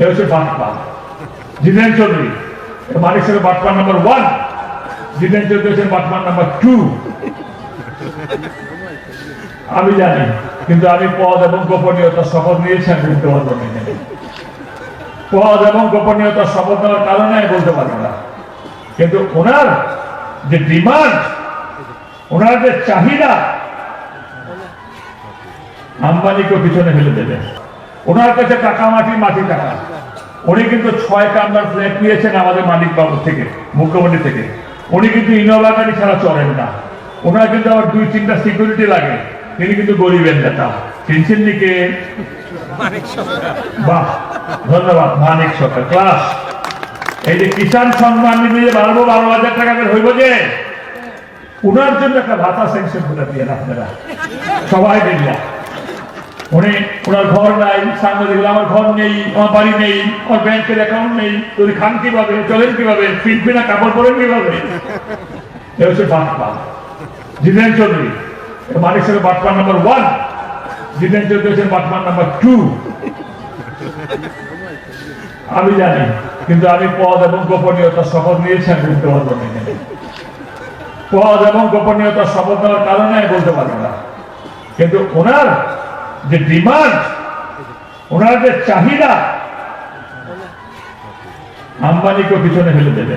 এ হচ্ছে বাটপা জিতেন চৌধুরী মানিক সাহেব বাটপা নাম্বার ওয়ান জিতেন চৌধুরী হচ্ছেন বাটপা নাম্বার টু আমি জানি, কিন্তু আমি পদ এবং গোপনীয়তা শপথ নিয়েছি, আমি বলতে পারব না পদ এবং গোপনীয়তা শপথ নেওয়ার কারণে আমি বলতে পারব না। কিন্তু ওনার যে ডিমান্ড, ওনার যে চাহিদা আম্বানিকে পিছনে ফেলে দেবে। ওনার কাছে টাকা মাটি মাটি টাকা। উনি কিন্তু ছয় কামরার ফ্ল্যাট নিয়েছেন আমাদের মালিক বাবুর থেকে মুখ্যমন্ত্রী থেকে। উনি কিন্তু ইনোভা গাড়ি ছাড়া চলেন না। ওনার কিন্তু আবার দুই তিনটা সিকিউরিটি লাগে। তিনি কিন্তু গরিবের নেতা। চিনছেন নিকে বাহ ধন্যবাদ মানিক সরকার। ক্লাস এই যে কিষাণ সম্মান নিধি যে বাড়বো বারো হাজার টাকা করে হইব যে? উনার জন্য একটা ভাতা স্যাংশন করে দিয়ে আপনারা সবাই মিলিয়া উনি ওনার ঘর নাই সাংবাদিক বলে, আমার ঘর নেই আমার বাড়ি নেই আমার ব্যাংকের অ্যাকাউন্ট নেই খান কীভাবে চলেন কীভাবে পিনপিনা কাপড় পরেন কীভাবে? এ হচ্ছে বাটপা জিতেন চৌধুরী। বাটপা নাম্বার ওয়ান জিতেন চৌধুরী বাটপা নাম্বার টু আমি জানি কিন্তু আমি পদ এবং গোপনীয়তা শপথ নিয়েছি আমি বলতে পারব না পদ এবং গোপনীয়তা শপথ নেওয়ার কারণে আমি বলতে পারব না। কিন্তু ওনার যে ডিমান্ড ওনার যে চাহিদা আম্বানিকে পিছনে ফেলে দেবে।